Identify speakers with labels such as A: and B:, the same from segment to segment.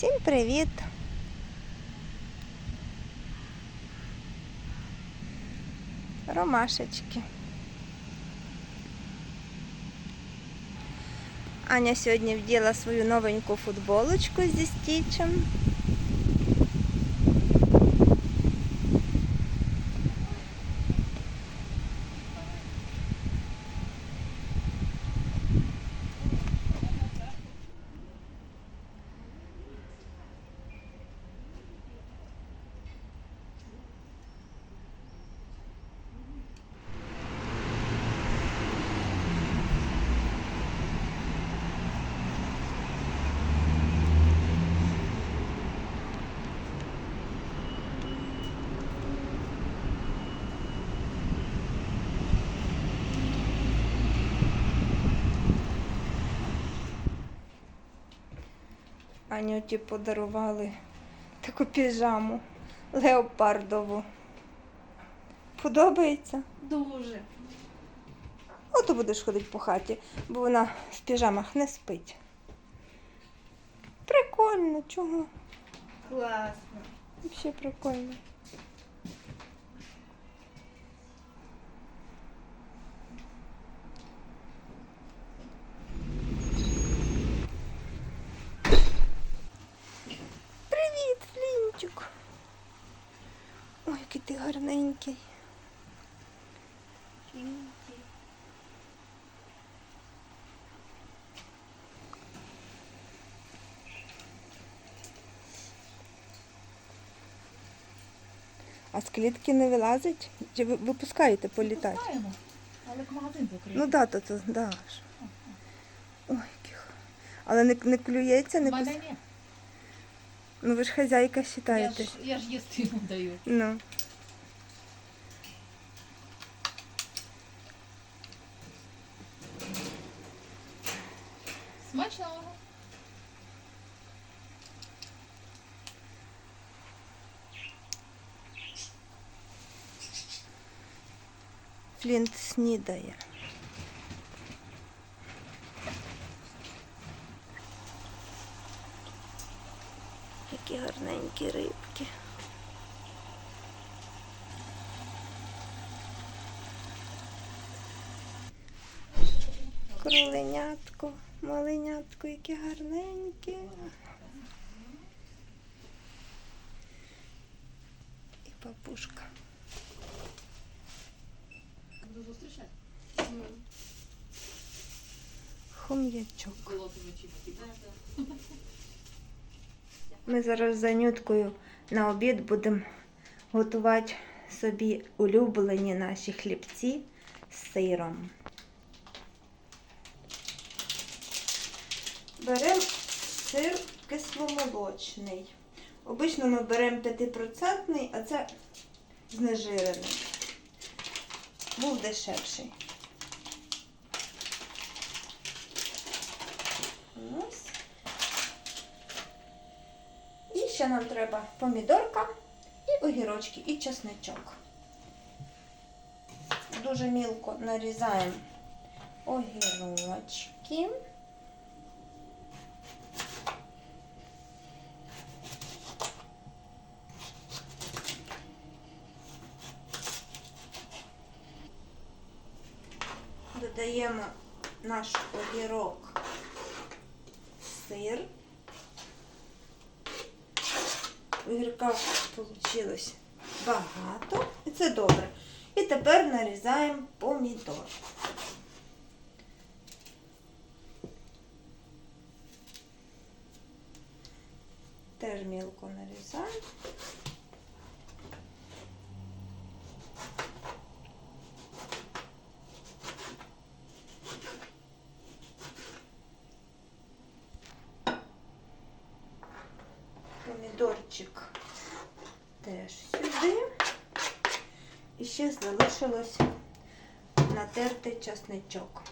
A: Всім привіт! Ромашечки. Аня сьогодні вділа свою новеньку футболочку зі стічем. Анюті подарували таку піжаму леопардову. Подобається?
B: Дуже.
A: Ото будеш ходити по хаті, бо вона в піжамах не спить. Прикольно, чого?
B: Класно.
A: Взагалі прикольно. Привіт, Флінчик. Ой, який ти гарненький. А з клітки не вилазить? Чи ви випускаєте політати?
B: Але магазин закрив.
A: Ну да, то то да. Ой, який х- Але не, не клюється, не
B: мене
A: пус... Ну ви ж хазяйка
B: Я ж,
A: вважаєте.
B: я ж їсти йому даю.
A: Ну.
B: Смачного.
A: Флінт снідає. Які гарненькі рибки. Кроленятко, маленятко, які гарненькі. І папушка.
B: Буду зустрічати.
A: Хом'ячок. Ми зараз з Анюткою на обід будемо готувати собі улюблені наші хлібці з сиром. Беремо сир кисломолочний. Обично ми беремо 5%, а це знежирений. Був дешевший. Ось. І ще нам треба помідорка, і огірочки, і чесничок. Дуже мілко нарізаємо огірочки. Додаємо наш огірок, сир. Огірка вийшло багато, і це добре. І тепер нарізаємо помідор. Теж мілко нарізаємо. Помідорчик теж сюди. І ще залишилось натертий часничок.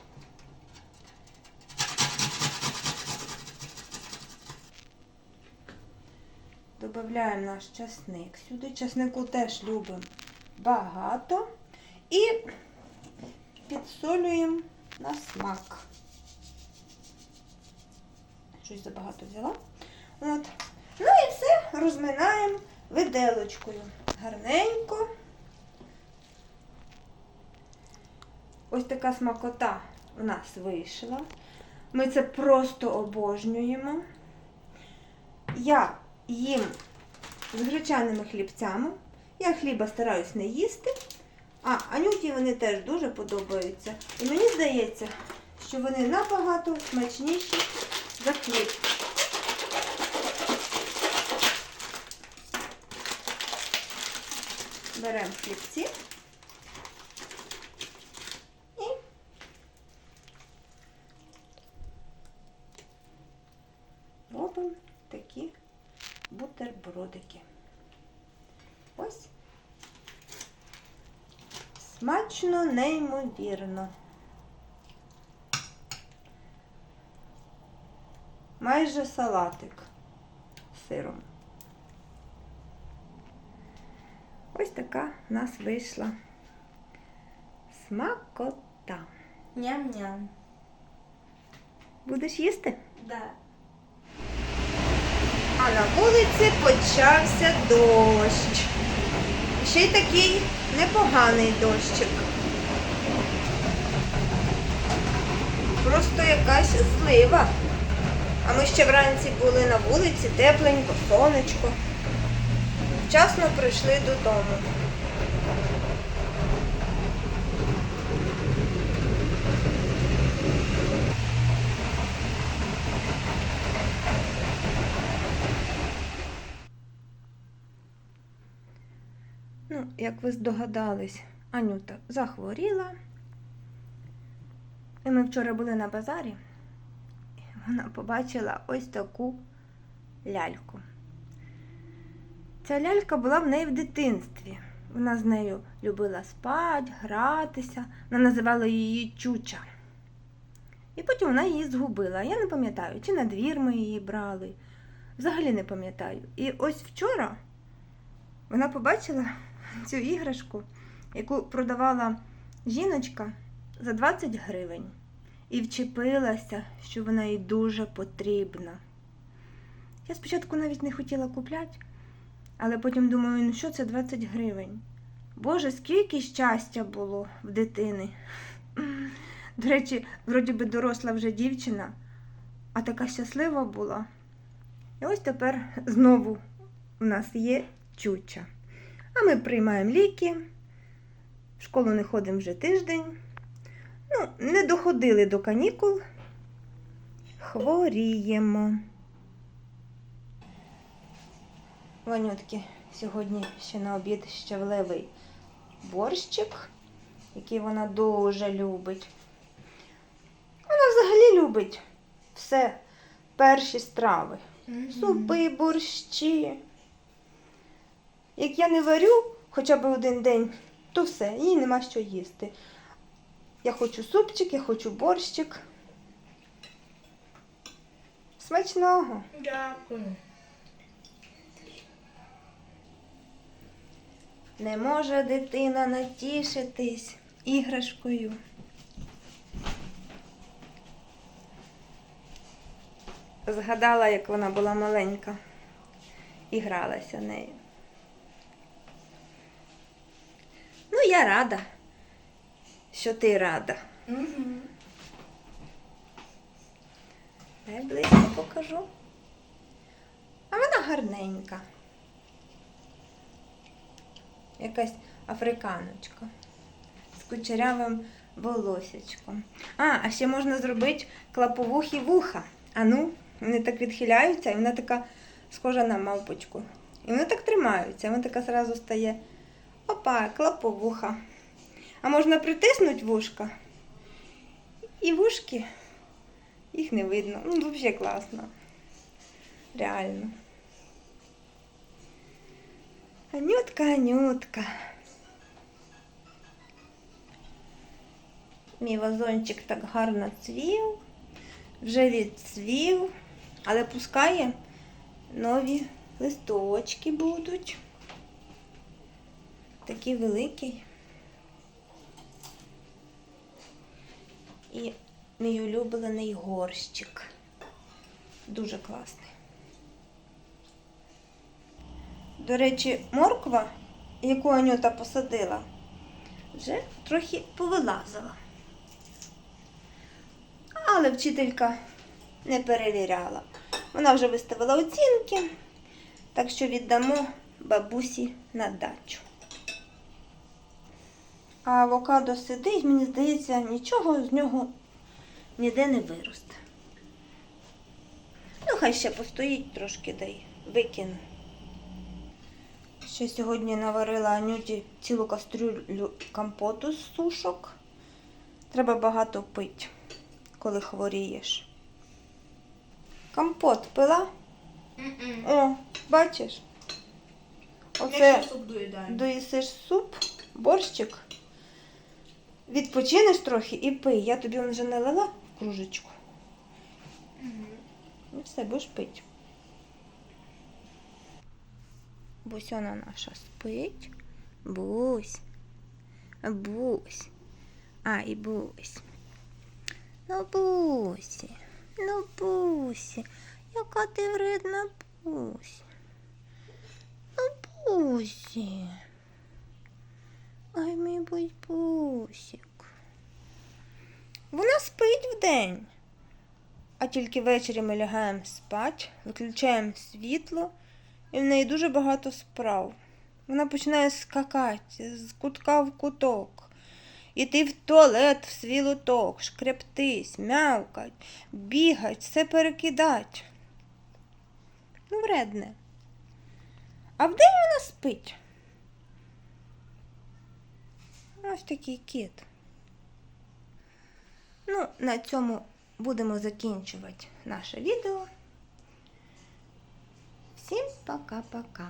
A: Додаємо наш часник сюди. Часнику теж любимо багато. І підсолюємо на смак. Щось забагато взяла. От. Розминаємо виделочкою. Гарненько. Ось така смакота у нас вийшла. Ми це просто обожнюємо. Я їм з гречаними хлібцями. Я хліба стараюсь не їсти. А Анюті вони теж дуже подобаються. І мені здається, що вони набагато смачніші за хліб. Беремо хлібці і робимо такі бутербродики. Ось. Смачно, неймовірно. Майже салатик з сиром. Ось така в нас вийшла смакота.
C: Ням-ням.
A: Будеш їсти?
C: Да.
A: А на вулиці почався дощ. Ще й такий непоганий дощик. Просто якась злива. А ми ще вранці були на вулиці, тепленько, сонечко. Вчасно прийшли додому. Ну, як ви здогадались, Анюта захворіла. І ми вчора були на базарі. І вона побачила ось таку ляльку. Ця лялька була в неї в дитинстві. Вона з нею любила спати, гратися. Вона називала її Чуча. І потім вона її згубила. Я не пам'ятаю, чи на двір ми її брали. Взагалі не пам'ятаю. І ось вчора вона побачила цю іграшку, яку продавала жіночка за 20 гривень. І вчепилася, що вона їй дуже потрібна. Я спочатку навіть не хотіла купляти, але потім думаю, ну що це 20 гривень? Боже, скільки щастя було в дитини. До речі, вроді би доросла вже дівчина, а така щаслива була. І ось тепер знову у нас є чуча. А ми приймаємо ліки. В школу не ходимо вже тиждень. Ну, не доходили до канікул. Хворіємо. Ванютки сьогодні ще на обід щавлевий борщик, який вона дуже любить. Вона взагалі любить все перші страви. Супи, борщі. Як я не варю хоча б один день, то все, їй нема що їсти. Я хочу супчик, я хочу борщик. Смачного.
C: Дякую.
A: Не може дитина натішитись іграшкою. Згадала, як вона була маленька і гралася нею. Ну, я рада, що ти рада.
C: Угу.
A: Дай близько покажу. А вона гарненька. Якась африканочка з кучерявим волосячком. А, а ще можна зробити клаповухі вуха. А ну, вони так відхиляються, і вона така схожа на мавпочку. І вони так тримаються, вона така зразу стає. Опа, клаповуха. А можна притиснути вушка. І вушки їх не видно. Ну, взагалі класно. Реально. Анютка, Анютка. Мій вазончик так гарно цвів, вже відцвів, але пускає нові листочки будуть. Такий великий. І мій улюблений горщик. Дуже класний. До речі, морква, яку Анюта посадила, вже трохи повилазила. Але вчителька не перевіряла. Вона вже виставила оцінки, так що віддамо бабусі на дачу. А авокадо сидить, мені здається, нічого з нього ніде не виросте. Ну, хай ще постоїть трошки, дай викину. Ще сьогодні наварила Анюті цілу кастрюлю компоту з сушок. Треба багато пити, коли хворієш. Компот пила? О, бачиш? Оце
C: суп доїдаю.
A: доїсиш суп, борщик, відпочинеш трохи і пий. Я тобі вже налила в кружечку. І все, будеш пити. Бусьона наша спить. Бусь. Бусь. Ай, бусь. Ну, бусі. Ну, бусі. Яка ти вредна бусь. Ну, бусі. Ай, мій будь бусік. Вона спить вдень. А тільки ввечері ми лягаємо спати, виключаємо світло, і в неї дуже багато справ. Вона починає скакати з кутка в куток, іти в туалет в свій лоток, шкрептись, мявкать, бігать, все перекидать. Ну, вредне. А вдень вона спить. Ось такий кіт. Ну, на цьому будемо закінчувати наше відео. Всім пока-пока.